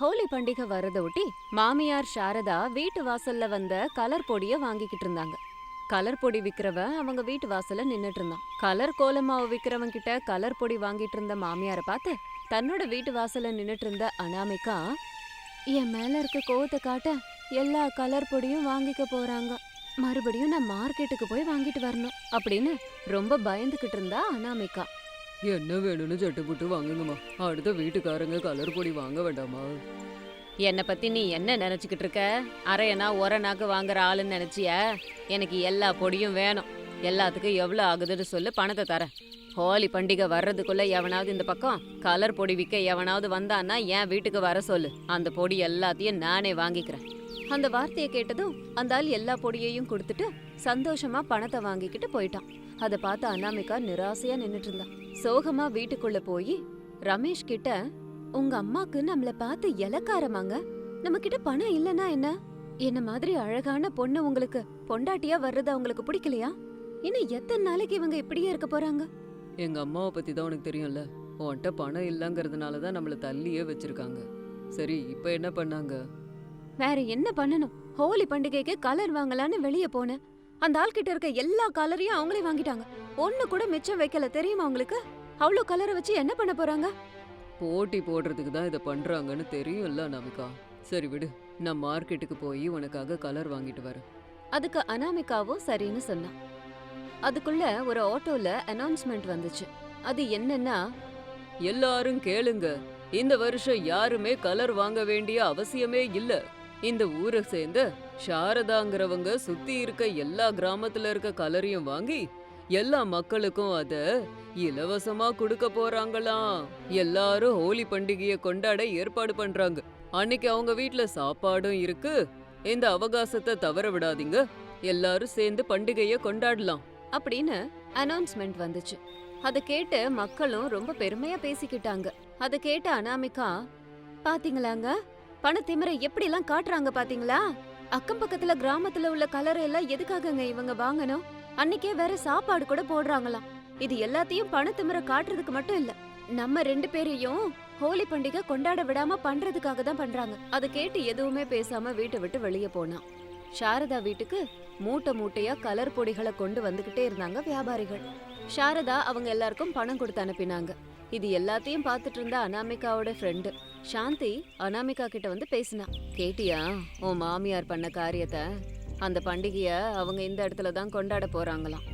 ஹோலி பண்டிகை வர்றதை ஒட்டி மாமியார் சாரதா வீட்டு வாசல்ல வந்த கலர் பொடிய வாங்கிக்கிட்டு இருந்தாங்க. கலர் பொடி விற்கிறவன் அவங்க வீட்டு வாசல்ல நின்னுட்டு இருந்தான். கலர் கோலமாவு விற்கிறவங்க கிட்ட கலர் பொடி வாங்கிட்டு இருந்த மாமியாரை பார்த்து தன்னோட வீட்டு வாசல்ல நின்னுட்டு இருந்த அனாமிகா என் மேல இருக்க கோவத்தை காட்ட எல்லா கலர் பொடியும் வாங்கிக்க போறாங்க. மறுபடியும் நான் மார்க்கெட்டுக்கு போய் வாங்கிட்டு வரணும். அப்படின்னு ரொம்ப பயந்துகிட்டு இருந்தா அனாமிகா. என்ன வேணும்னு சட்டுப்புட்டு வாங்குங்கம்மா அடுத்த வீட்டுக்காரங்க கலர் பொடி வாங்க வேண்டாமா என்னை பத்தி நீ என்ன நினைச்சுக்கிட்டு இருக்க அரையனா ஒரனாக்கு வாங்குற ஆளுன்னு நினச்சிய எனக்கு எல்லா பொடியும் வேணும் எல்லாத்துக்கும் எவ்வளோ ஆகுதுன்னு சொல்லு பணத்தை தரேன் ஹோலி பண்டிகை வர்றதுக்குள்ள எவனாவது இந்த பக்கம் கலர் பொடி விற்க எவனாவது வந்தான்னா என் வீட்டுக்கு வர சொல்லு அந்த பொடி எல்லாத்தையும் நானே வாங்கிக்கிறேன் அந்த வார்த்தையை கேட்டதும் அந்த ஆள் எல்லா பொடியையும் கொடுத்துட்டு சந்தோஷமா பணத்தை வாங்கிக்கிட்டு போயிட்டான் அதை பார்த்து அனாமிகா நிராசையா நின்னுட்டு இருந்தா. சோகமா வீட்டுக்குள்ள போய் ரமேஷ் கிட்ட உங்க அம்மாக்கு நம்மள பார்த்து இலக்காரமாங்க. நம்ம கிட்ட பணம் இல்லனா என்ன? என்ன மாதிரி அழகான பொண்ணு உங்களுக்கு பொண்டாட்டியா வர்றது அவங்களுக்கு பிடிக்கலையா? இன்னும் எத்தனை நாளைக்கு இவங்க இப்படியே இருக்க போறாங்க? எங்க அம்மாவை பத்தி தான் உனக்கு தெரியும்ல. உன்கிட்ட பணம் இல்லைங்கிறதுனால தான் நம்மள தள்ளியே வச்சிருக்காங்க. சரி இப்போ என்ன பண்ணாங்க? வேற என்ன பண்ணணும்? ஹோலி பண்டிகைக்கு கலர் வாங்கலான்னு வெளியே போனேன். அந்த ஆள்கிட்ட இருக்க எல்லா கலரையும் அவங்களே வாங்கிட்டாங்க. ஒண்ணு கூட மிச்சம் வைக்கல தெரியுமா உங்களுக்கு? அவ்வளோ கலரை வச்சு என்ன பண்ண போறாங்க? போட்டி போடுறதுக்கு தான் இதை பண்றாங்கன்னு தெரியும்ல நமிகா. சரி விடு நான் மார்க்கெட்டுக்கு போய் உனக்காக கலர் வாங்கிட்டு வரேன். அதுக்கு அனாமிகாவும் சரின்னு சொன்னான் அதுக்குள்ள ஒரு ஆட்டோல அனௌன்ஸ்மெண்ட் வந்துச்சு. அது என்னன்னா எல்லாரும் கேளுங்க. இந்த வருஷம் யாருமே கலர் வாங்க வேண்டிய அவசியமே இல்ல. இந்த ஊரை சேர்ந்த சாரதாங்கிறவங்க சுத்தி இருக்க எல்லா கிராமத்துல இருக்க கலரையும் வாங்கி எல்லா மக்களுக்கும் அத இலவசமா கொடுக்க போறாங்களாம். எல்லாரும் ஹோலி பண்டிகையை கொண்டாட ஏற்பாடு பண்றாங்க. அன்னைக்கு அவங்க வீட்ல சாப்பாடும் இருக்கு. இந்த அவகாசத்தை தவற விடாதீங்க. எல்லாரும் சேர்ந்து பண்டிகையை கொண்டாடலாம். அப்படின்னு அனௌன்ஸ்மெண்ட் வந்துச்சு. அதை கேட்டு மக்களும் ரொம்ப பெருமையா பேசிக்கிட்டாங்க. அதை கேட்ட அனாமிகா பாத்தீங்களாங்க? பணத்திமிரை எப்படி எல்லாம் காட்டுறாங்க பாத்தீங்களா? அக்கம் பக்கத்துல கிராமத்துல உள்ள கலர் எல்லாம் எதுக்காகங்க இவங்க வாங்கணும்? அன்னைக்கே வேற சாப்பாடு கூட போடுறாங்களாம். இது எல்லாத்தையும் பணத்திமிரை காட்டுறதுக்கு மட்டும் இல்ல நம்ம ரெண்டு பேரையும் ஹோலி பண்டிகை கொண்டாட விடாம பண்றதுக்காக தான் பண்றாங்க. அதை கேட்டு எதுவுமே பேசாம வீட்டை விட்டு வெளியே போனான். சாரதா வீட்டுக்கு மூட்டை மூட்டையா கலர் பொடிகளை கொண்டு வந்துகிட்டே இருந்தாங்க வியாபாரிகள். சாரதா அவங்க எல்லாருக்கும் பணம் கொடுத்து அனுப்பினாங்க. இது எல்லாத்தையும் பார்த்துட்டு இருந்த அனாமிகாவோட ஃப்ரெண்டு சாந்தி அனாமிகா கிட்ட வந்து பேசினா கேட்டியா உன் மாமியார் பண்ண காரியத்தை? அந்த பண்டிகைய அவங்க இந்த இடத்துல தான் கொண்டாட போறாங்களாம்.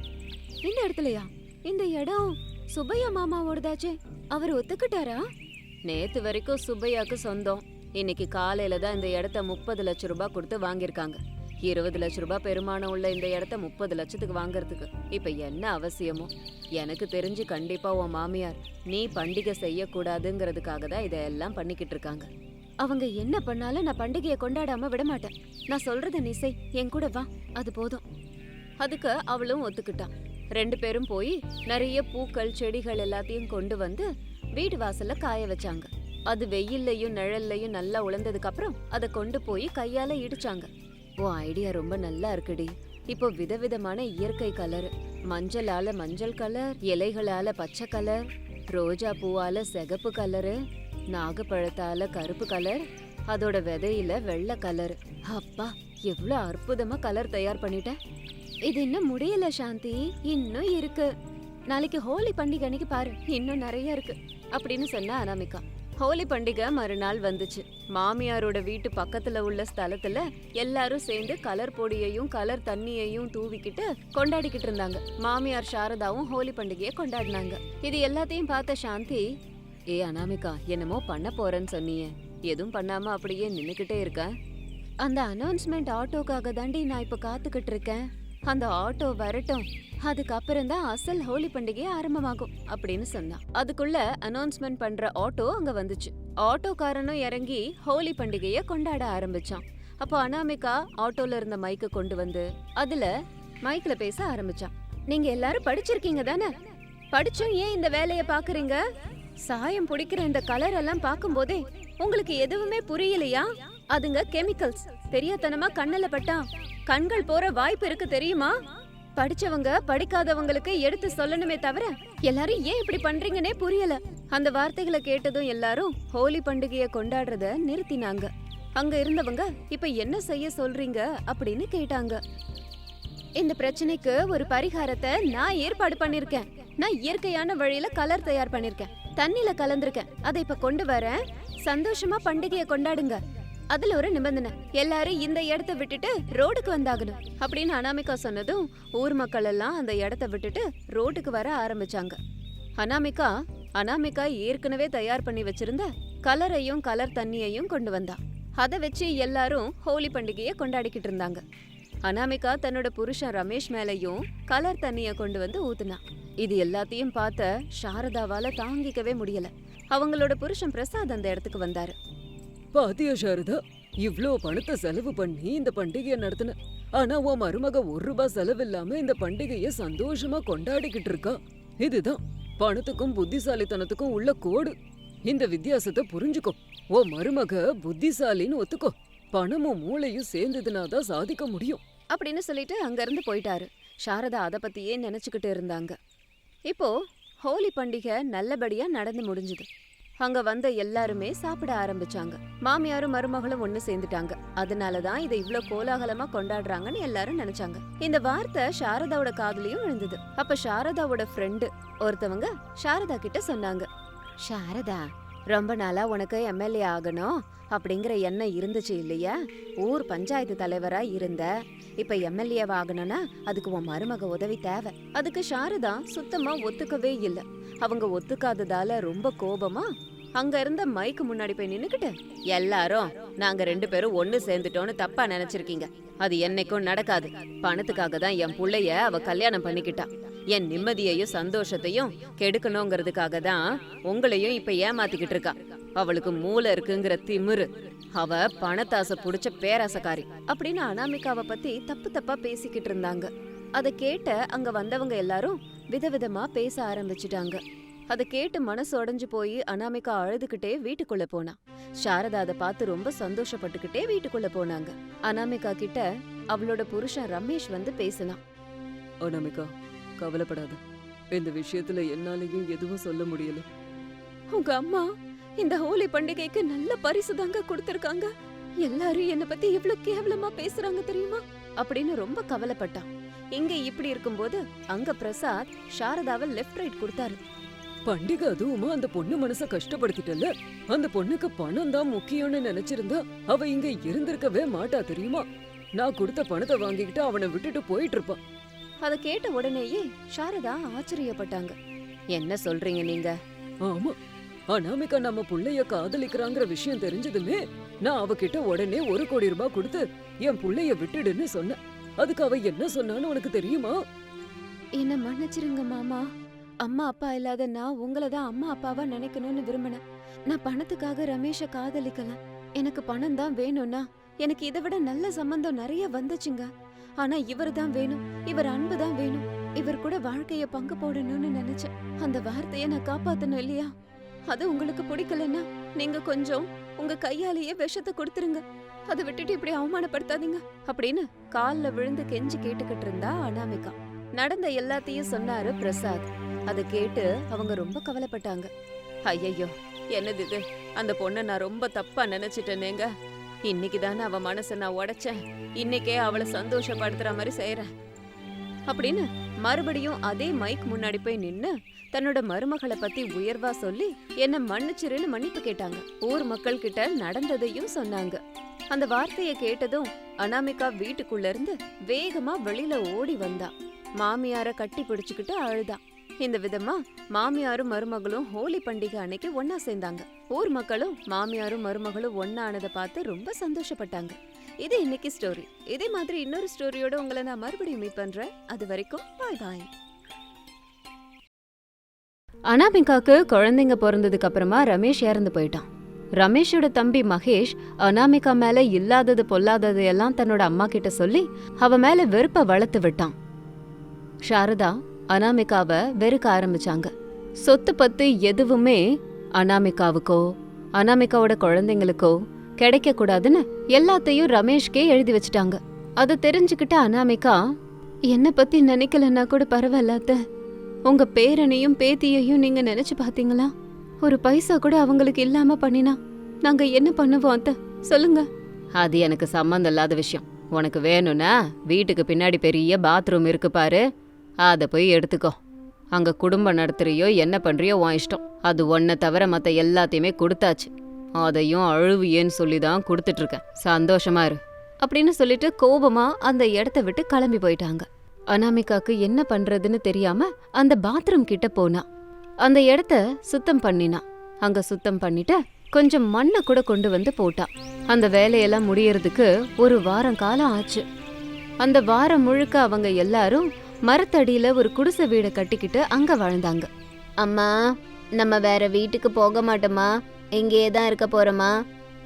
இந்த இடத்துலயா? இந்த இடம் சுப்பையா மாமாவோடதாச்சே? அவர் ஒத்துக்கிட்டாரா? நேத்து வரைக்கும் சுப்பையாக்கு சொந்தம். இன்னைக்கு காலையில தான் இந்த இடத்த முப்பது லட்சம் ரூபாய் கொடுத்து வாங்கியிருக்காங்க. இருபது லட்ச ரூபாய் பெருமானம் உள்ள இந்த இடத்த முப்பது லட்சத்துக்கு வாங்குறதுக்கு. இப்ப என்ன அவசியமோ? எனக்கு தெரிஞ்சு கண்டிப்பா உன் மாமியார் நீ பண்டிகை செய்யக்கூடாதுங்கிறதுக்காக தான் இதெல்லாம் பண்ணிக்கிட்டு இருக்காங்க. அவங்க என்ன பண்ணாலும் நான் பண்டிகையை கொண்டாடாம விட மாட்டேன். நான் சொல்றத நீ செய் என் கூட வா அது போதும். அதுக்கு அவளும் ஒத்துக்கிட்டான் ரெண்டு பேரும் போய் நிறைய பூக்கள் செடிகள் எல்லாத்தையும் கொண்டு வந்து வீடு வாசல்ல காய வச்சாங்க. அது வெயில்லையும் நிழல்லையும் நல்லா உழந்ததுக்கு அப்புறம் அதை கொண்டு போய் கையால இடிச்சாங்க. உன் ஐடியா ரொம்ப நல்லா இருக்குடி. இப்போ விதவிதமான இயற்கை கலர் மஞ்சளால மஞ்சள் கலர் இலைகளால பச்சை கலர் ரோஜா பூவால சிகப்பு கலரு நாகப்பழத்தால கருப்பு கலர் அதோட விதையில வெள்ளை கலர் அப்பா எவ்வளவு அற்புதமா கலர் தயார் பண்ணிட்ட. இது இன்னும் முடியல சாந்தி இன்னும் இருக்கு. நாளைக்கு ஹோலி பண்டிகை அன்னைக்கு பாரு இன்னும் நிறைய இருக்கு. அப்படின்னு சொன்னா அனாமிகா. ஹோலி பண்டிகை மறுநாள் வந்துச்சு. மாமியாரோட வீட்டு பக்கத்துல உள்ள ஸ்தலத்துல எல்லாரும் சேர்ந்து கலர் பொடியையும் கலர் தண்ணியையும் தூவிக்கிட்டு கொண்டாடிக்கிட்டு இருந்தாங்க. மாமியார் சாரதாவும் ஹோலி பண்டிகையை கொண்டாடினாங்க. இது எல்லாத்தையும் பார்த்த சாந்தி ஏ அனாமிகா என்னமோ பண்ண போறேன்னு சொன்னியே. எதுவும் பண்ணாம அப்படியே நின்னுக்கிட்டே இருக்க? அந்த அனௌன்ஸ்மெண்ட் ஆட்டோக்காக தாண்டி நான் இப்ப காத்துக்கிட்டு இருக்கேன். அந்த ஆட்டோ வரட்டும். அதுக்கப்புறம் தான் அசல் ஹோலி பண்டிகை ஆரம்பமாகும் அப்படின்னு சொன்னான். அதுக்குள்ள அனௌன்ஸ்மெண்ட் பண்ற ஆட்டோ அங்க வந்துச்சு. ஆட்டோக்காரனும் இறங்கி ஹோலி பண்டிகைய கொண்டாட ஆரம்பிச்சான். அப்போ அனாமிகா ஆட்டோல இருந்த மைக்க கொண்டு வந்து அதுல மைக்ல பேச ஆரம்பிச்சான். நீங்க எல்லாரும் படிச்சிருக்கீங்க தானே? படிச்சும் ஏன் இந்த வேலைய பாக்குறீங்க சாயம் பிடிக்கிற இந்த கலர் எல்லாம் பார்க்கும்போதே உங்களுக்கு எதுவுமே புரியலையா? அதுங்க கெமிக்கல்ஸ் தெரியாதனமா கண்ணல பட்டான் கண்கள் போற வாய்ப்பு இருக்கு தெரியுமா? படிச்சவங்க படிக்காதவங்களுக்கு எடுத்து சொல்லணுமே தவிர எல்லாரும் ஏன் இப்படி பண்றீங்கன்னே புரியல. அந்த வார்த்தைகளை கேட்டதும் எல்லாரும் ஹோலி பண்டிகைய கொண்டாடுறத நிறுத்தினாங்க. அங்க இருந்தவங்க இப்ப என்ன செய்ய சொல்றீங்க? அப்படின்னு கேட்டாங்க. இந்த பிரச்சனைக்கு ஒரு பரிகாரத்தை நான் ஏற்பாடு பண்ணிருக்கேன். நான் இயற்கையான வழியில கலர் தயார் பண்ணிருக்கேன். தண்ணில கலந்திருக்கேன். அதை இப்ப கொண்டு வரேன். சந்தோஷமா பண்டிகையை கொண்டாடுங்க. அதுல ஒரு நிபந்தனை. எல்லாரும் இந்த இடத்த விட்டுட்டு ரோடுக்கு வந்தாகணும். அப்படின்னு அனாமிகா சொன்னதும் ஊர் மக்கள் எல்லாம் அந்த இடத்த விட்டுட்டு ரோட்டுக்கு வர ஆரம்பிச்சாங்க. அனாமிகா அனாமிகா ஏற்கனவே தயார் பண்ணி வச்சிருந்த கலரையும் கலர் தண்ணியையும் கொண்டு வந்தா. அதை வச்சு எல்லாரும் ஹோலி பண்டிகையை கொண்டாடிக்கிட்டு இருந்தாங்க. அனாமிகா தன்னோட புருஷன் ரமேஷ் மேலையும் கலர் தண்ணிய கொண்டு வந்து ஊத்துனா. இது எல்லாத்தையும் பார்த்த சாரதாவால தாங்கிக்கவே முடியல. அவங்களோட புருஷன் பிரசாத் அந்த இடத்துக்கு வந்தாரு. பாத்தியா சாரதா. இவ்ளோ பணத்தை செலவு பண்ணி இந்த பண்டிகையை நடத்தின. ஆனா உன் மருமக ஒரு ரூபாய் செலவில்லாம இந்த பண்டிகையை சந்தோஷமா கொண்டாடிக்கிட்டு இருக்கா. இதுதான். பணத்துக்கும் புத்திசாலித்தனத்துக்கும் உள்ள கோடு. இந்த வித்தியாசத்தை புரிஞ்சுக்கோ. உன் மருமக புத்திசாலின்னு ஒத்துக்கோ. பணமும் மூளையும் சேர்ந்ததுனா தான் சாதிக்க முடியும். அப்படின்னு சொல்லிட்டு அங்கிருந்து போயிட்டாரு. சாரதா அதை பத்தியே நினைச்சுக்கிட்டு இருந்தாங்க. இப்போ ஹோலி பண்டிகை நல்லபடியா நடந்து முடிஞ்சுது. அங்க வந்த எல்லாருமே சாப்பிட ஆரம்பிச்சாங்க. மாமியாரும் மருமகளும் ஒண்ணு சேர்ந்துட்டாங்க. அதனாலதான் இதை இவ்ளோ கோலாகலமா கொண்டாடுறாங்கன்னு எல்லாரும் நினைச்சாங்க. இந்த வார்த்தை சாரதாவோட காதுலயும் விழுந்தது. அப்ப சாரதாவோட ஃப்ரெண்டு ஒருத்தவங்க சாரதா கிட்ட சொன்னாங்க. சாரதா ரொம்ப நாளா உனக்கு எம்எல்ஏ ஆகணும் அப்படிங்கிற எண்ணம் இருந்துச்சு இல்லையா? ஊர் பஞ்சாயத்து தலைவரா இருந்த இப்ப எம்எல்ஏ ஆகணும்னா அதுக்கு உன் மருமக உதவி தேவை. அதுக்கு சாரதா சுத்தமா ஒத்துக்கவே இல்லை. அவங்க ஒத்துக்காததால ரொம்ப கோபமா அங்க இருந்த மைக்கு முன்னாடி போய் நின்னுக்கிட்டு எல்லாரும் நாங்க ரெண்டு பேரும் ஒன்னு சேர்ந்துட்டோம்னு தப்பா நினைச்சிருக்கீங்க. அது என்னைக்கும் நடக்காது. பணத்துக்காக தான் என் புள்ளைய அவ கல்யாணம் பண்ணிக்கிட்டா. என் நிம்மதியையும் சந்தோஷத்தையும் கெடுக்கணுங்கிறதுக்காக தான் உங்களையும் இப்ப ஏமாத்திக்கிட்டு இருக்கா. அவளுக்கு மூளை இருக்குங்கிற திமிரு. அவ பணத்தாசை புடிச்ச பேராசக்காரி அப்படின்னு அனாமிகாவை பத்தி தப்பு தப்பா பேசிக்கிட்டு இருந்தாங்க. அதை கேட்ட அங்க வந்தவங்க எல்லாரும் விதவிதமா பேச ஆரம்பிச்சிட்டாங்க. அதை கேட்டு மனசு உடைஞ்சு போய் அனாமிகா அழுதுகிட்டே வீட்டுக்குள்ள போனா. சாரதா அதை பார்த்து ரொம்ப சந்தோஷப்பட்டுக்கிட்டே வீட்டுக்குள்ள போனாங்க. அனாமிகா கிட்ட அவளோட புருஷன் ரமேஷ் வந்து பேசினான். அனாமிகா கவலைப்படாத. இந்த விஷயத்துல என்னாலயும் எதுவும் சொல்ல முடியல. உங்க அம்மா இந்த ஹோலி பண்டிகைக்கு நல்ல பரிசு தாங்க கொடுத்திருக்காங்க. எல்லாரும் என்ன பத்தி எவ்வளவு கேவலமா பேசுறாங்க தெரியுமா? அப்படின்னு ரொம்ப கவலைப்பட்டான். இங்க இப்படி இருக்கும்போது அங்க பிரசாத் சாரதாவை லெஃப்ட் ரைட் கொடுத்தாரு. பண்டிகை அதுவுமா அந்த பொண்ணு மனச கஷ்டப்படுத்திட்டல அந்த பொண்ணுக்கு பணம் தான் முக்கியம்னு நினைச்சிருந்தா அவ இங்க இருந்திருக்கவே மாட்டா தெரியுமா? நான் கொடுத்த பணத்தை வாங்கிக்கிட்டு அவனை விட்டுட்டு போயிட்டு இருப்பான் அத கேட்ட உடனேயே சாரதா ஆச்சரியப்பட்டாங்க. என்ன சொல்றீங்க நீங்க? ஆமா. அனாமிகா நம்ம புள்ளைய காதலிக்கிறாங்கிற விஷயம் தெரிஞ்சதுமே நான் அவகிட்ட உடனே ஒரு கோடி ரூபாய் கொடுத்து என் புள்ளைய விட்டுடுன்னு சொன்னேன். அதுக்கு அவ என்ன சொன்னான்னு உனக்கு தெரியுமா? என்ன மன்னிச்சிருங்க மாமா. அம்மா அப்பா இல்லாத நான் உங்களை தான் அம்மா அப்பாவா நினைக்கணும்னு விரும்பினேன். நான் பணத்துக்காக ரமேஷ காதலிக்கல. எனக்கு பணம் தான் வேணும்னா எனக்கு இதை விட நல்ல சம்பந்தம் நிறைய வந்துச்சுங்க. ஆனா இவர் தான் வேணும் இவர் அன்பு தான் வேணும் இவர் கூட வாழ்க்கைய பங்கு போடணும்னு நினைச்சேன். அந்த வார்த்தைய நான் காப்பாத்தணும் இல்லையா? அது உங்களுக்கு பிடிக்கலன்னா நீங்க கொஞ்சம் உங்க கையாலேயே விஷத்தை கொடுத்துருங்க. அதை விட்டுட்டு இப்படி அவமானப்படுத்தாதீங்க. அப்படின்னு கால்ல விழுந்து கெஞ்சி கேட்டுக்கிட்டு இருந்தா அனாமிகா. நடந்த எல்லாத்தையும் சொன்னாரு பிரசாத். அதை கேட்டு அவங்க ரொம்ப கவலைப்பட்டாங்க. ஐயையோ என்னது இது? அந்த பொண்ணை நான் ரொம்ப தப்பா நினைச்சிட்டேனேங்க. இன்னைக்கு தானே அவ மனசை நான் உடைச்சேன். இன்னைக்கே அவளை சந்தோஷப்படுத்துற மாதிரி செய்யறேன் அப்படின்னு மறுபடியும் அதே மைக் முன்னாடி போய் நின்னு தன்னோட மருமகளை பத்தி உயர்வா சொல்லி என்ன மன்னிச்சிருன்னு மன்னிப்பு கேட்டாங்க. ஊர் மக்கள் கிட்ட நடந்ததையும் சொன்னாங்க. அந்த வார்த்தையை கேட்டதும் அனாமிகா வீட்டுக்குள்ள இருந்து வேகமா வெளியில ஓடி வந்தா. மாமியார கட்டி பிடிச்சுக்கிட்டு அழுதான் இந்த விதமா மாமியாரும் மருமகளும் ஹோலி பண்டிகை அன்னைக்கு ஒன்னா சேர்ந்தாங்க. ஊர் மக்களும் மாமியாரும் மருமகளும் ஒன்னானதை பார்த்து ரொம்ப சந்தோஷப்பட்டாங்க. இது இன்னைக்கு ஸ்டோரி இதே மாதிரி இன்னொரு ஸ்டோரியோட உங்களை நான் மறுபடியும் மீட் பண்றேன். அது வரைக்கும் பாய் பாய் அனாமிகாக்கு குழந்தைங்க பிறந்ததுக்கு அப்புறமா ரமேஷ் இறந்து போயிட்டான். ரமேஷோட தம்பி மகேஷ் அனாமிகா மேல இல்லாதது பொல்லாதது எல்லாம் தன்னோட அம்மா கிட்ட சொல்லி அவ மேல வெறுப்ப வளர்த்து விட்டான். சாரதா அனாமிகாவை வெறுக்க ஆரம்பிச்சாங்க. சொத்து பத்து எதுவுமே அனாமிகாவுக்கோ அனாமிகாவோட குழந்தைங்களுக்கோ கிடைக்க கூடாதுன்னு எல்லாத்தையும் ரமேஷ்கே எழுதி வச்சுட்டாங்க. அதை தெரிஞ்சுக்கிட்ட அனாமிகா என்னை பத்தி நினைக்கலன்னா கூட பரவாயில்ல அத்தை. உங்க பேரனையும் பேத்தியையும் நீங்க நினைச்சு பாத்தீங்களா? ஒரு பைசா கூட அவங்களுக்கு இல்லாம பண்ணினா நாங்க என்ன பண்ணுவோம் அத்த? சொல்லுங்க. அது எனக்கு சம்மந்தம் இல்லாத விஷயம். உனக்கு வேணும்னா வீட்டுக்கு பின்னாடி பெரிய பாத்ரூம் இருக்கு பாரு. அதை போய் எடுத்துக்கோ. அங்கே குடும்பம் நடத்துறியோ என்ன பண்ணுறியோ உன் இஷ்டம். அது ஒன்றை தவிர மற்ற எல்லாத்தையுமே கொடுத்தாச்சு. அதையும் அழுவியேன்னு சொல்லி தான் கொடுத்துட்ருக்கேன். சந்தோஷமாக சந்தோஷமா இரு. அப்படின்னு சொல்லிட்டு கோபமா அந்த இடத்த விட்டு கிளம்பி போயிட்டாங்க. அனாமிகாக்கு என்ன பண்றதுன்னு தெரியாம அந்த பாத்ரூம் கிட்ட போனா. அந்த இடத்த சுத்தம் பண்ணினா. அங்க சுத்தம் பண்ணிட்டு கொஞ்சம் மண்ணை கூட கொண்டு வந்து போட்டா. அந்த வேலையெல்லாம் முடியறதுக்கு ஒரு வாரம் காலம் ஆச்சு. அந்த வாரம் முழுக்க அவங்க எல்லாரும் மரத்தடியில ஒரு குடிசை வீடை கட்டிக்கிட்டு அங்க வாழ்ந்தாங்க. அம்மா நம்ம வேற வீட்டுக்கு போக மாட்டோமா? இங்கேயே தான் இருக்க போறோமா?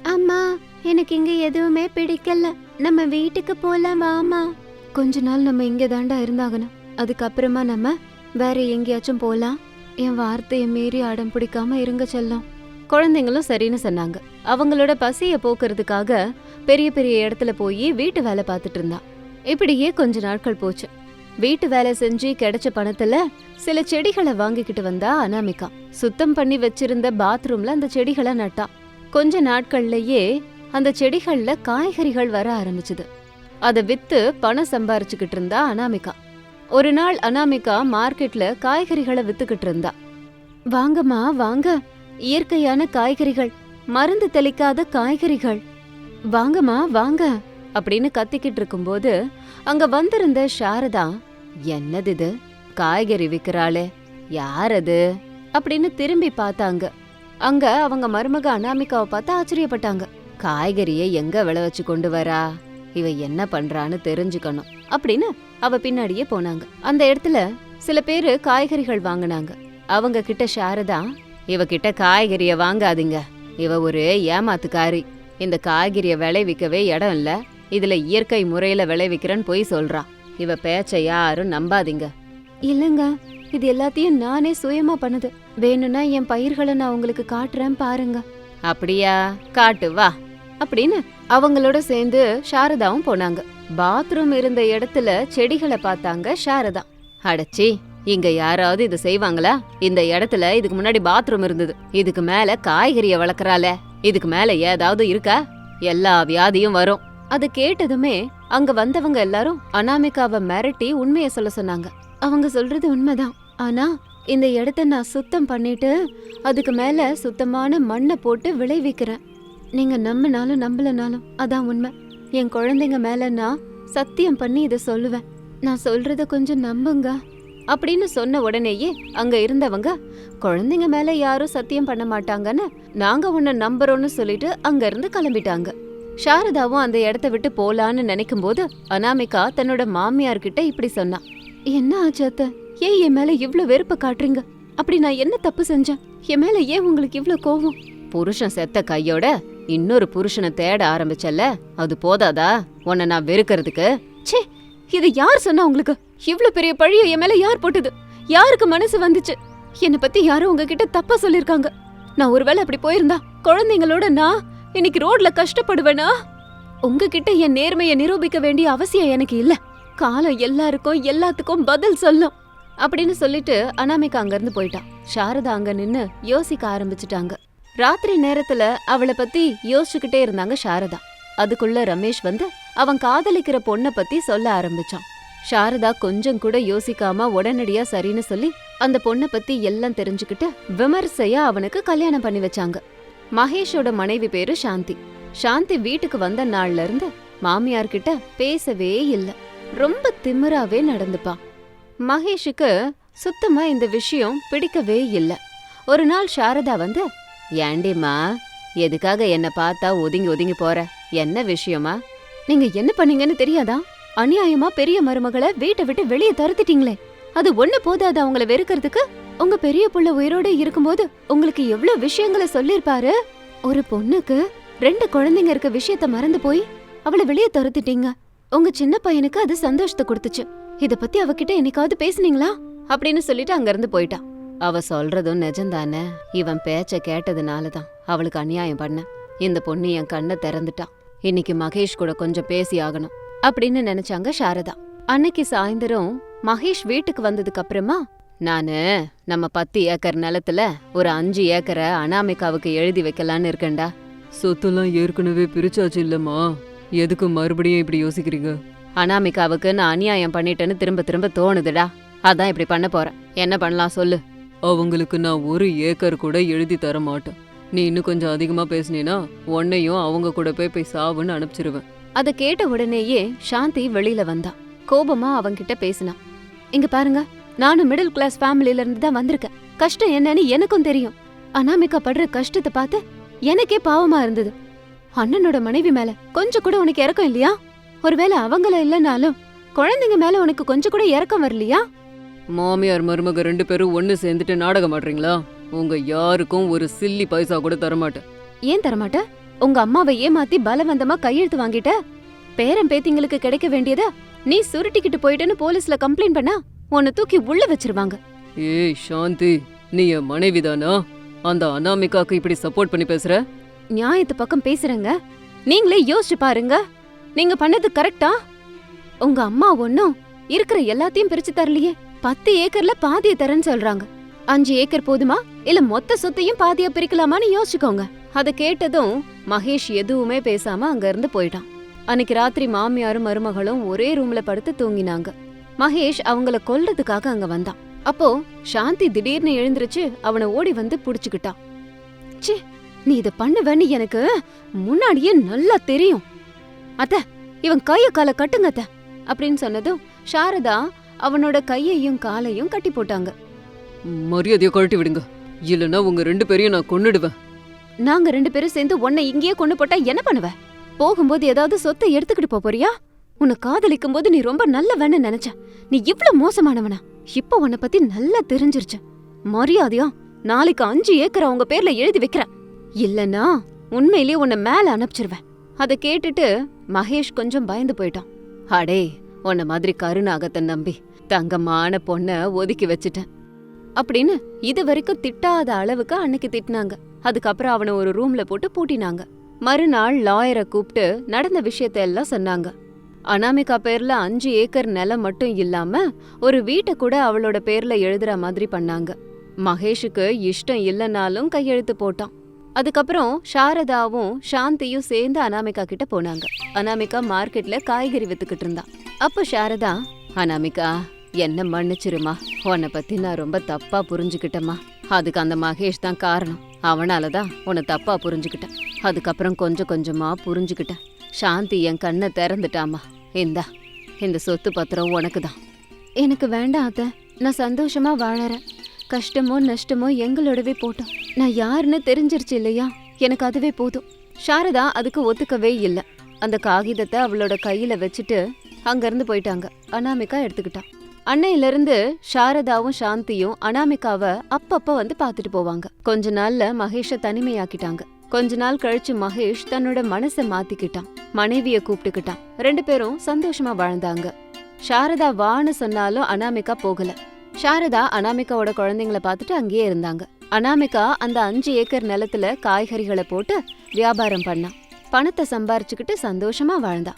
அம்மா எனக்கு இங்க எதுவுமே பிடிக்கல. நம்ம வீட்டுக்கு போலாம் வாமா கொஞ்ச நாள் நம்ம இங்க தாண்டா இருந்தாகணும். அதுக்கப்புறமா நம்ம வேற எங்கேயாச்சும் போலாம். என் வார்த்தையை மீறி அடம் பிடிக்காம இருங்க செல்லம். குழந்தைங்களும் சரின்னு சொன்னாங்க. அவங்களோட பசிய போக்குறதுக்காக பெரிய பெரிய இடத்துல போய் வீட்டு வேலை பார்த்துட்டு இருந்தா இப்படியே கொஞ்ச நாட்கள் போச்சு. வீட்டு வேலை செஞ்சு கிடைச்ச பணத்துல சில செடிகளை வாங்கிக்கிட்டு வந்தா அனாமிகா. சுத்தம் பண்ணி வச்சிருந்த பாத்ரூம்ல அந்த செடிகளை நட்டா. கொஞ்ச நாட்கள்லயே அந்த செடிகள்ல காய்கறிகள் வர ஆரம்பிச்சது. அத வித்து பணம் சம்பாரிச்சுக்கிட்டு இருந்தா அனாமிகா. ஒரு நாள் அனாமிகா மார்க்கெட்ல காய்கறிகளை வித்துக்கிட்டு இருந்தா. வாங்கம்மா வாங்க. இயற்கையான காய்கறிகள் மருந்து தெளிக்காத காய்கறிகள். வாங்கம்மா வாங்க. அப்படின்னு கத்திக்கிட்டு இருக்கும்போது அங்க வந்திருந்த சாரதா என்னது இது காய்கறி விக்கிறாளே யார் அது அப்படின்னு திரும்பி பார்த்தாங்க. அங்க அவங்க மருமக அனாமிகாவை பார்த்து ஆச்சரியப்பட்டாங்க. காய்கறியை எங்க விளைவச்சு கொண்டு வரா? இவ என்ன பண்றான்னு தெரிஞ்சுக்கணும் அப்படின்னு அவ பின்னாடியே போனாங்க. அந்த இடத்துல சில பேரு காய்கறிகள் வாங்குனாங்க. அவங்க கிட்ட சாரதா இவ கிட்ட காய்கறிய வாங்காதீங்க. இவ ஒரு ஏமாத்துக்காரி. இந்த காய்கறிய விளைவிக்கவே இடம் இல்ல. இதுல இயற்கை முறையில விளைவிக்கிறேன்னு போய் சொல்றா. இவ பேச்ச யாரும் நம்பாதீங்க. இல்லங்க இது எல்லாத்தையும் நானே சுயமா பண்ணது. வேணும்னா என் பயிர்களை நான் உங்களுக்கு காட்டுறேன் பாருங்க. அப்படியா? காட்டு வா. அப்படின்னு அவங்களோட சேர்ந்து சாரதாவும் போனாங்க. பாத்ரூம் இருந்த இடத்துல செடிகளை பார்த்தாங்க சாரதா. அடச்சி இங்க யாராவது இது செய்வாங்களா? இந்த இடத்துல இதுக்கு முன்னாடி பாத்ரூம் இருந்தது. இதுக்கு மேல காய்கறிய வளர்க்கறாளே. இதுக்கு மேல ஏதாவது இருக்கா? எல்லா வியாதியும் வரும். அது கேட்டதுமே அங்க வந்தவங்க எல்லாரும் அனாமிகாவை மிரட்டி உண்மையை சொல்ல சொன்னாங்க. அவங்க சொல்றது உண்மைதான். ஆனா இந்த இடத்த நான் சுத்தம் பண்ணிட்டு அதுக்கு மேல சுத்தமான மண்ணை போட்டு விளைவிக்கிறேன். நீங்க நம்பினாலும் நம்பலனாலும் அதான் உண்மை. என் குழந்தைங்க மேல நான் சத்தியம் பண்ணி இதை சொல்லுவேன். நான் சொல்றத கொஞ்சம் நம்புங்க. அப்படின்னு சொன்ன உடனேயே அங்க இருந்தவங்க குழந்தைங்க மேல யாரும் சத்தியம் பண்ண மாட்டாங்கன்னு நாங்க உன்னை நம்புறோம்னு சொல்லிட்டு அங்க இருந்து கிளம்பிட்டாங்க. சாரதாவும் அந்த இடத்த விட்டு போலான்னு நினைக்கும் போது அனாமிகா தன்னோட மாமியார் கிட்ட இப்படி சொன்னா. என்ன ஆச்சு அத்த? ஏன் என் மேல இவ்ளோ வெறுப்ப காட்டுறீங்க? அப்படி நான் என்ன தப்பு செஞ்சேன்? என் மேல ஏன் உங்களுக்கு இவ்ளோ கோவம்? புருஷன் செத்த கையோட இன்னொரு புருஷனை தேட ஆரம்பிச்சல்ல? அது போதாதா? உன்னை நான் வெறுக்கிறதுக்கு? ச்சே! இது யார் சொன்னா உங்களுக்கு? இவ்ளோ பெரிய பழிய என் மேல யார் போட்டது? யாருக்கு மனசு வந்துச்சு? என்னை பத்தி யாரும் உங்ககிட்ட தப்பா சொல்லிருக்காங்க. நான் ஒருவேளை அப்படி போயிருந்தா குழந்தைங்களோட நான் இன்னைக்கு ரோட்ல கஷ்டப்படுவேனா? உங்ககிட்ட என் நேர்மையை நிரூபிக்க வேண்டிய அவசியம் எனக்கு இல்ல. காலம் எல்லாருக்கும் எல்லாத்துக்கும் பதில் சொல்லும். அப்படின்னு சொல்லிட்டு அனாமிகா அங்கிருந்து போயிட்டான் சாரதா அங்க நின்னு யோசிக்க ஆரம்பிச்சிட்டாங்க. ராத்திரி நேரத்துல அவளை பத்தி யோசிச்சுக்கிட்டே இருந்தாங்க சாரதா. அதுக்குள்ள ரமேஷ் வந்து அவன் காதலிக்கிற பொண்ண பத்தி சொல்ல ஆரம்பிச்சான். சாரதா கொஞ்சம் கூட யோசிக்காம உடனடியா சரின்னு சொல்லி அந்த பொண்ண பத்தி எல்லாம் தெரிஞ்சுக்கிட்டு விமர்சையா அவனுக்கு கல்யாணம் பண்ணி வச்சாங்க. மகேஷோட மனைவி பேரு சாந்தி. சாந்தி வீட்டுக்கு வந்த நாள்ல இருந்து மாமியார்கிட்ட பேசவே இல்ல. ரொம்ப திமிராவே நடந்துப்பா. மகேஷுக்கு சுத்தமா இந்த விஷயம் பிடிக்கவே இல்ல. ஒரு நாள் சாரதா வந்து ஏண்டிம்மா எதுக்காக என்ன பார்த்தா ஒதுங்கி ஒதுங்கி போற? என்ன விஷயமா? நீங்க என்ன பண்ணீங்கன்னு தெரியாதா? அநியாயமா பெரிய மருமகளை வீட்டை விட்டு வெளியே தருத்திட்டீங்களே. அது ஒண்ணு போதாது அவங்கள வெறுக்கிறதுக்கு? உங்க பெரிய புள்ள உயிரோட இருக்கும்போது உங்களுக்கு எவ்வளவு விஷயங்களை சொல்லிருப்பாரு ஒரு பொண்ணுக்கு ரெண்டு குழந்தைங்க இருக்க விஷயத்த மறந்து போய் அவளை வெளியே துரத்திட்டீங்க. உங்க சின்ன பையனுக்கு அது சந்தோஷத்தை கொடுத்துச்சு. இத பத்தி அவகிட்ட என்னைக்காவது பேசுனீங்களா? அப்படின்னு சொல்லிட்டு அங்க இருந்து போயிட்டா. அவ சொல்றதும் நிஜம்தானே. இவன் பேச்ச கேட்டதுனாலதான் அவளுக்கு அநியாயம் பண்ண. இந்த பொண்ணு என் கண்ணை திறந்துட்டா. இன்னைக்கு மகேஷ் கூட கொஞ்சம் பேசி ஆகணும் அப்படின்னு நினைச்சாங்க சாரதா. அன்னைக்கு சாயந்தரம் மகேஷ் வீட்டுக்கு வந்ததுக்கு அப்புறமா நானு நம்ம பத்து ஏக்கர் நிலத்துல ஒரு அஞ்சு ஏக்கரை அனாமிகாவுக்கு எழுதி வைக்கலான்னு இருக்கேன்டா. சொத்தெல்லாம் ஏற்கனவே பிரிச்சாச்சு இல்லம்மா. எதுக்கு மறுபடியும் இப்படி யோசிக்கிறீங்க? அனாமிகாவுக்கு நான் அநியாயம் பண்ணிட்டேன்னு திரும்ப திரும்ப தோணுதுடா. அதான் இப்படி பண்ண போறேன். என்ன பண்ணலாம் சொல்லு. அவங்களுக்கு நான் ஒரு ஏக்கர் கூட எழுதி தர மாட்டேன். நீ இன்னும் கொஞ்சம் அதிகமா பேசுனீனா உன்னையும் அவங்க கூட போய் போய் சாவுன்னு அனுப்பிச்சிருவேன். அத கேட்ட உடனேயே சாந்தி வெளியில வந்தா. கோபமா அவன்கிட்ட பேசினா. இங்க பாருங்க. நானும் மிடில் கிளாஸ் ஃபேமிலில இருந்து தான் வந்திருக்கேன். கஷ்டம் என்னன்னு எனக்கும் தெரியும். அனாமிகா படுற கஷ்டத்தை பார்த்து எனக்கே பாவமா இருந்தது. அண்ணனோட மனைவி மேல கொஞ்சம் கூட உனக்கு இறக்கம் இல்லையா? ஒருவேளை அவங்கள இல்லைனாலும் குழந்தைங்க மேல உனக்கு கொஞ்சம் கூட இறக்கம் வரலையா? மாமியார் மருமக ரெண்டு பேரும் ஒண்ணு சேர்ந்துட்டு நாடகம் ஆடுறீங்களா? உங்க யாருக்கும் ஒரு சில்லி பைசா கூட தரமாட்டேன். ஏன் தரமாட்ட? உங்க அம்மாவை ஏமாத்தி பலவந்தமா கையெழுத்து வாங்கிட்ட? பேரன் பேத்திங்களுக்கு கிடைக்க வேண்டியத நீ சுருட்டிக்கிட்டு போயிட்டேன்னு போலீஸ்ல கம்ப்ளைண்ட் பண்ணா? உன்னை தூக்கி உள்ள வச்சிருவாங்க. ஏய் சாந்தி நீ என் மனைவிதானா அந்த அனாமிகாக்கு இப்படி சப்போர்ட் பண்ணி பேசுற? நியாயத்து பக்கம் பேசுறேங்க. நீங்களே யோசிச்சு பாருங்க. நீங்க பண்ணது கரெக்டா உங்க அம்மா ஒன்னும் இருக்கிற எல்லாத்தையும் பிரிச்சு தரலையே. பத்து ஏக்கர்ல பாதிய தரேன்னு சொல்றாங்க. அஞ்சு ஏக்கர் போதுமா? இல்ல மொத்த சொத்தையும் பாதியா பிரிக்கலாமான்னு யோசிச்சுக்கோங்க. அத கேட்டதும் மகேஷ் எதுவுமே பேசாம அங்க இருந்து போயிட்டான். அன்னைக்கு ராத்திரி மாமியாரும் மருமகளும் ஒரே ரூம்ல படுத்து தூங்கினாங்க. மகேஷ் அவங்கள கொல்றதுக்காக அங்க வந்தான். அப்போ சாந்தி திடீர்னு எழுந்திருச்சு அவனை ஓடி வந்து புடிச்சுக்கிட்டான். ச்சே நீ இத பண்ணுவன்னு எனக்கு முன்னாடியே நல்லா தெரியும். அத்த இவன் கைய கால கட்டுங்க அத்த அப்படின்னு சொன்னதும் சாரதா அவனோட கையையும் காலையும் கட்டி போட்டாங்க. மரியாதையை கழட்டி விடுங்க. இல்லைன்னா உங்க ரெண்டு பேரையும் நான் கொன்னுடுவேன். நாங்க ரெண்டு பேரும் சேர்ந்து உன்னை இங்கேயே கொண்டு போட்டா என்ன பண்ணுவ? போகும்போது ஏதாவது சொத்தை எடுத்துக்கிட்டு போறியா? உன்னை காதலிக்கும் போது நீ ரொம்ப நல்லவன்னு நினைச்சேன். நீ இவ்ளோ மோசமானவனா. இப்ப உன்னை பத்தி நல்லா தெரிஞ்சிருச்சு. மரியாதையா நாளைக்கு அஞ்சு ஏக்கர் அவங்க பேர்ல எழுதி வைக்கிறேன். இல்லனா உண்மையிலேயே உன்னை மேல அனுப்பிச்சிருவேன். அத கேட்டுட்டு மகேஷ் கொஞ்சம் பயந்து போயிட்டான். அடே உன்ன மாதிரி கருணாகத்தை நம்பி தங்கமான பொண்ண ஒதுக்கி வச்சுட்டேன். அப்படின்னு இது வரைக்கும் திட்டாத அளவுக்கு அன்னைக்கு திட்டினாங்க. அதுக்கப்புறம் அவனை ஒரு ரூம்ல போட்டு பூட்டினாங்க. மறுநாள் லாயரை கூப்பிட்டு நடந்த விஷயத்த எல்லாம் சொன்னாங்க. அனாமிகா பேர்ல அஞ்சு ஏக்கர் நிலம் மட்டும் இல்லாம ஒரு வீட்டை கூட அவளோட பேர்ல எழுதுற மாதிரி பண்ணாங்க. மகேஷுக்கு இஷ்டம் இல்லைனாலும் கையெழுத்து போட்டான். அதுக்கப்புறம் சாரதாவும் சாந்தியும் சேர்ந்து அனாமிகா கிட்ட போனாங்க. அனாமிகா மார்க்கெட்ல காய்கறி வித்துக்கிட்டு இருந்தான் அப்ப சாரதா அனாமிகா என்ன மன்னிச்சிருமா? உன்னை பத்தி நான் ரொம்ப தப்பா புரிஞ்சுக்கிட்டேம்மா. அதுக்கு அந்த மகேஷ் தான் காரணம். அவனால தான் உன்னை தப்பா புரிஞ்சுக்கிட்டேன். அதுக்கப்புறம் கொஞ்சம் கொஞ்சமா புரிஞ்சுக்கிட்டேன். சாந்தி என் கண்ணை திறந்துட்டாமா இந்தா இந்த சொத்து பத்திரம் உனக்கு தான் எனக்கு வேண்டாம் அத்த. நான் சந்தோஷமா வாழறேன். கஷ்டமோ நஷ்டமோ எங்களோடவே போட்டோம். நான் யாருன்னு தெரிஞ்சிருச்சு இல்லையா? எனக்கு அதுவே போதும். சாரதா அதுக்கு ஒத்துக்கவே இல்லை. அந்த காகிதத்தை அவளோட கையில வச்சுட்டு அங்கிருந்து போயிட்டாங்க. அனாமிகா எடுத்துக்கிட்டான் அன்னையிலிருந்து சாரதாவும் சாந்தியும் அனாமிகாவை அப்பப்போ வந்து பார்த்துட்டு போவாங்க. கொஞ்ச நாள்ல மகேஷை தனிமையாக்கிட்டாங்க. கொஞ்ச நாள் கழிச்சு மகேஷ் தன்னோட மனசை மாத்திக்கிட்டான். மனைவிய கூப்பிட்டுக்கிட்டான். ரெண்டு பேரும் சந்தோஷமா வாழ்ந்தாங்க. சாரதா வான்னு சொன்னாலும் அனாமிகா போகல. சாரதா அனாமிகாவோட குழந்தைங்கள பார்த்துட்டு அங்கேயே இருந்தாங்க. அனாமிகா அந்த அஞ்சு ஏக்கர் நிலத்துல காய்கறிகளை போட்டு வியாபாரம் பண்ணா. பணத்தை சம்பாரிச்சுக்கிட்டு சந்தோஷமா வாழ்ந்தா.